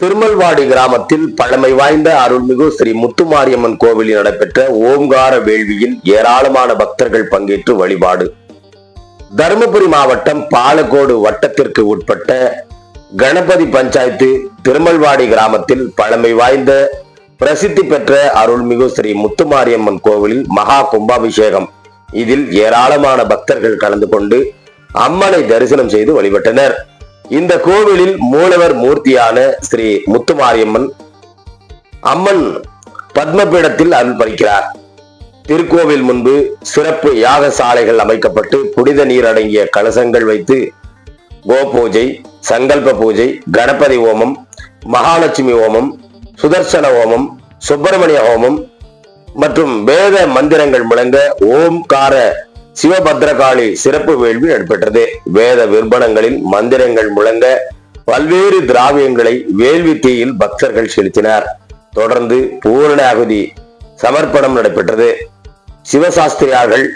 திருமல்வாடி கிராமத்தில் பழமை வாய்ந்த அருள்மிகு ஸ்ரீ முத்துமாரியம்மன் கோவிலில் நடைபெற்ற ஓம்கார வேள்வியில் ஏராளமான பக்தர்கள் பங்கேற்று வழிபாடு. தருமபுரி மாவட்டம் பாலக்கோடு வட்டத்திற்கு உட்பட்ட கணபதி பஞ்சாயத்து திருமல்வாடி கிராமத்தில் பழமை வாய்ந்த பிரசித்தி பெற்ற அருள்மிகு ஸ்ரீ முத்துமாரியம்மன் கோவிலில் மகா கும்பாபிஷேகம். இதில் ஏராளமான பக்தர்கள் கலந்து கொண்டு அம்மனை தரிசனம் செய்து வழிபட்டனர். இந்த கோவிலில் மூலவர் மூர்த்தியான ஸ்ரீ முத்துமாரியம்மன் அம்மன் பத்மபீடத்தில் அருள் பறிக்கிறார் திருக்கோவில் முன்பு சிறப்பு யாகசாலைகள் அமைக்கப்பட்டு புனித நீர் அடங்கிய கலசங்கள் வைத்து கோபூஜை சங்கல்ப பூஜை கணபதி ஹோமம் மகாலட்சுமி ஹோமம் சுதர்சன ஹோமம் சுப்பிரமணிய ஹோமம் மற்றும் வேத மந்திரங்கள் முழங்க ஓம்கார சிவபத்ரகாளி சிறப்பு வேள்வி நடைபெற்றது. வேத விற்பனங்களில் மந்திரங்கள் முழங்க பல்வேறு திராவியங்களை வேள்வி தீயில் பக்தர்கள் செலுத்தினர். தொடர்ந்து பூரணாகுதி சமர்ப்பணம் நடைபெற்றது. சிவசாஸ்திரியார்கள்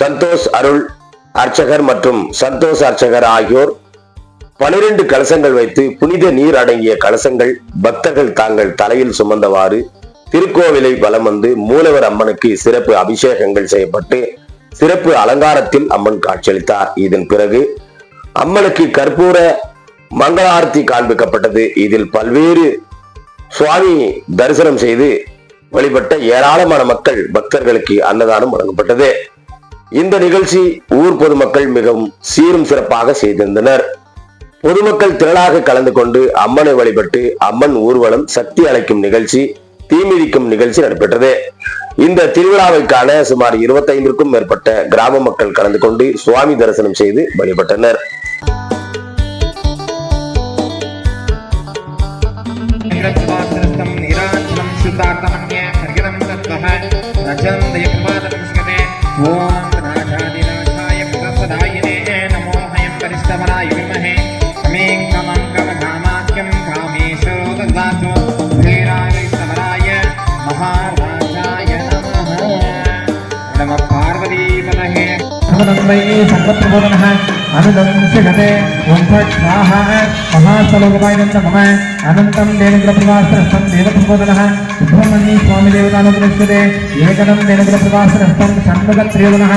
சந்தோஷ் அருள் அர்ச்சகர் மற்றும் சந்தோஷ் அர்ச்சகர் ஆகியோர் பனிரெண்டு கலசங்கள் வைத்து புனித நீர் அடங்கிய கலசங்கள் பக்தர்கள் தாங்கள் தலையில் சுமந்தவாறு திருக்கோவிலை வலம் வந்து மூலவர் அம்மனுக்கு சிறப்பு அபிஷேகங்கள் செய்யப்பட்டு சிறப்பு அலங்காரத்தில் அம்மன் காட்சியளித்தார். இதன் பிறகு அம்மனுக்கு கற்பூர மங்களாரத்தி காண்பிக்கப்பட்டது. இதில் பல்வேறு சுவாமி தரிசனம் செய்து வழிபட்ட ஏராளமான மக்கள் பக்தர்களுக்கு அன்னதானம் வழங்கப்பட்டது. இந்த நிகழ்ச்சி ஊர் பொதுமக்கள் மிகவும் சீரும் சிறப்பாக செய்திருந்தனர். பொதுமக்கள் திரளாக கலந்து கொண்டு அம்மனை வழிபட்டு அம்மன் ஊர்வலம் சக்தி அழைக்கும் நிகழ்ச்சி தீமிதிக்கும் நிகழ்ச்சி நடைபெற்றது. இந்த திருவிழாவை காண சுமார் இருபத்தைந்திற்கும் மேற்பட்ட கிராம மக்கள் கலந்து கொண்டு சுவாமி தரிசனம் செய்து வழிபட்டனர். ஓம் సమన్వయీ సర్వప్రబోధన అనుదంశగతే వంశాక్షాహ మహాశ్లోకమాయనంద మమ అనంతం దేనుగ్రప్రభాస్త్రస్థం దేవప్రబోధన సుబ్రహ్మణ్య స్వామి దేవతానుగ్రశ్యతే ఏకదం దేనుగ్రప్రభాస్త్రస్థం షణ్ముఖత్రియోగన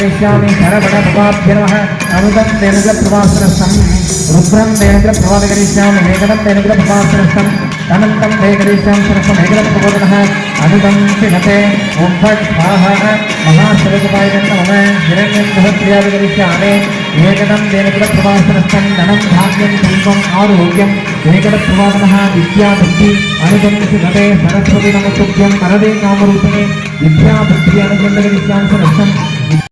शरवणभवाभ्य नमः अनुदं देनुग्रप्रवासरस्थं रुद्रं देनुग्रप्रवादकरिष्यामि वेगनं देनुग्रप्रवासरस्थं अनन्तं वेगरिष्यामि सरस्थं वेगनप्रबोधनः अनुदं शिवते ॐ फट् स्वाहा महाशिवकुपायनं मम हिरण्यं बृहत्क्रियादिकरिष्यामि वेगनं देनुग्रप्रवासरस्थं धनं धान्यं दीपम् आरोग्यं वेगनप्रवादनः विद्याबुद्धि अनुदं शिवते सरस्वती नमस्तुभ्यं वरदे कामरूपिणे विद्याबुद्धि अनुगण्डकरिष्यामि सरस्थं